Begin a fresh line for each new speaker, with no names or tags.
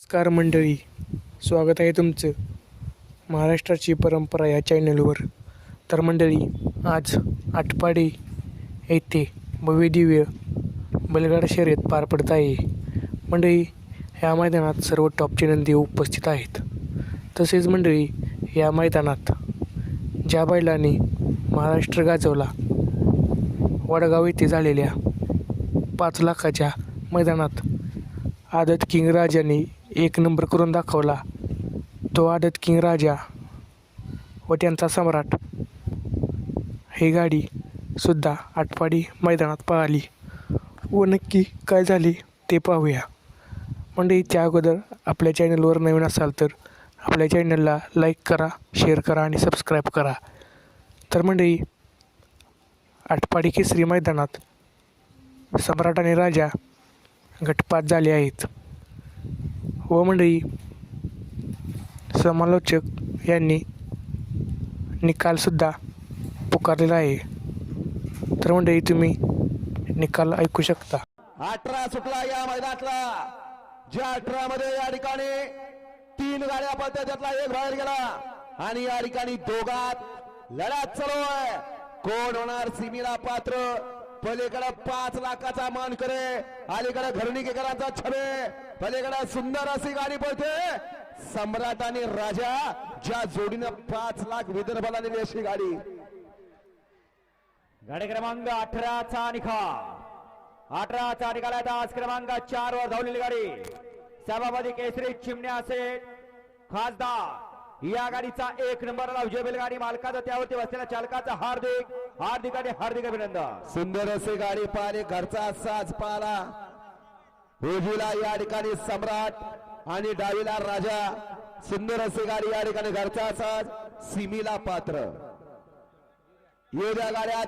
नमस्कार मंडळी. स्वागत आहे तुमचं महाराष्ट्राची परंपरा या चॅनलवर. तर मंडळी आज आटपाडी येथे भव्यदिव्य बलगाड शर्यत पार पडत आहे. मंडळी ह्या मैदानात सर्व टॉपचे नंदी उपस्थित आहेत. तसेच मंडळी या मैदानात ज्या बैलाने महाराष्ट्र गाजवला वडगाव येथे झालेल्या पाच लाखाच्या मैदानात आदत किंग राजाने एक नंबर करून दाखवला. तो आदत किंग राजा व त्यांचा सम्राट. ही गाडी सुद्धा आटपाडी मैदानात पळाली. व नक्की काय झाली ते पाहूया. म्हणजे त्या अगोदर आपल्या चॅनलवर नवीन असाल तर आपल्या चॅनलला लाईक करा शेअर करा आणि सबस्क्राईब करा. तर मंडळी आटपाडी केसरी मैदानात सम्राट आणि राजा गटपात झाले आहेत. व मंडळी समालोचक यांनी निकालसुद्धा पुकारलेला आहे. तर मंडळी तुम्ही निकाल ऐकू शकता.
अठरा सुटला या मैदानातला. ज्या अठरा मध्ये या ठिकाणी तीन गाड्या पडत्या त्यातला एक बाहेर गेला. आणि या ठिकाणी दोघात लढ्यात चालू आहे. कोण होणार? सिमीला पात्र. पलीकडे पाच लाखाचा मान करे अलीकडे घरणीकेकरांचा छबे. पलीकडे सुंदर अशी गाडी पळते सम्राट आणि राजा ज्या जोडीनं पाच लाख विदर्भाला दिली अशी गाडी.
गाडी क्रमांक अठराचा निकाल अठराचा निकाल आहे. आज क्रमांक चार वर धावलेली गाडी. सभापती केसरी चिमण्या असेल खासदार. या गाडीचा एक नंबरला विजय बैलगाडी मालकाचा त्यावरती बसलेल्या चालकाचा हार्दिक हार्दिक आणि हार्दिक अभिनंदन.
सुंदर असे गाडी पाहिले घरचा साज पाला उजवीला या ठिकाणी सम्राट आणि डावीला राजा. सुंदर असे गाडी या ठिकाणी घरचा साज सिमीला पात्र. येऊ द्या गाड्या